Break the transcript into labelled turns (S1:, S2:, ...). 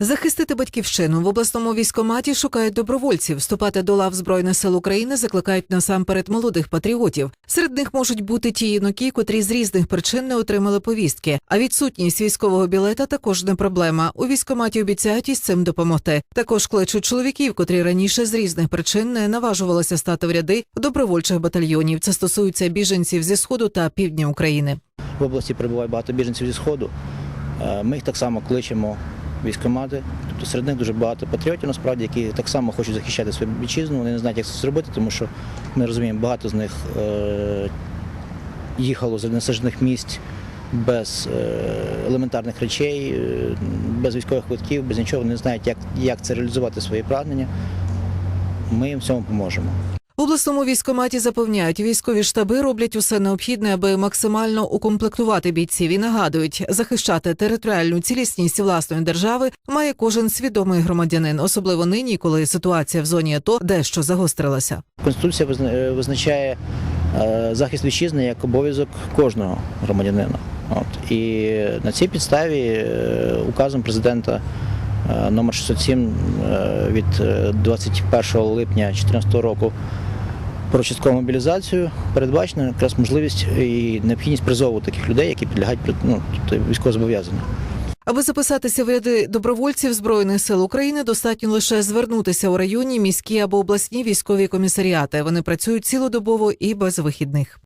S1: Захистити батьківщину в обласному військкоматі шукають добровольців. Вступати до лав збройних сил України закликають насамперед молодих патріотів. Серед них можуть бути ті юнаки, котрі з різних причин не отримали повістки. А відсутність військового білета також не проблема. У військкоматі обіцяють із цим допомогти. Також кличуть чоловіків, котрі раніше з різних причин не наважувалися стати в ряди добровольчих батальйонів. Це стосується біженців зі сходу та півдня України.
S2: В області перебуває багато біженців зі Сходу. Е, Ми їх так само кличемо в військкомати. Тобто серед них дуже багато патріотів, насправді, які так само хочуть захищати свою вітчизну. Вони не знають, як це зробити, тому що ми розуміємо, багато з них е, їхало з насаджених місць без е, елементарних речей, е, без військових квитків, без нічого. Вони не знають, як, як це реалізувати свої прагнення. Ми їм в цьому поможемо.
S1: В обласному військкоматі запевняють, військові штаби роблять усе необхідне, аби максимально укомплектувати бійців і нагадують, захищати територіальну цілісність власної держави має кожен свідомий громадянин, особливо нині, коли ситуація в зоні АТО дещо загострилася.
S2: Конституція визна- визначає е, захист вітчизни як обов'язок кожного громадянина. От. І на цій підставі е, указом президента номер 607 е, від е, 21 липня 2014 року про часткову мобілізацію передбачена якраз можливість і необхідність призову таких людей, які підлягають ну, тобто військовозобов'язанню.
S1: Аби записатися в ряди добровольців збройних сил України, достатньо лише звернутися у районні, міські або обласні військові комісаріати. Вони працюють цілодобово і без вихідних.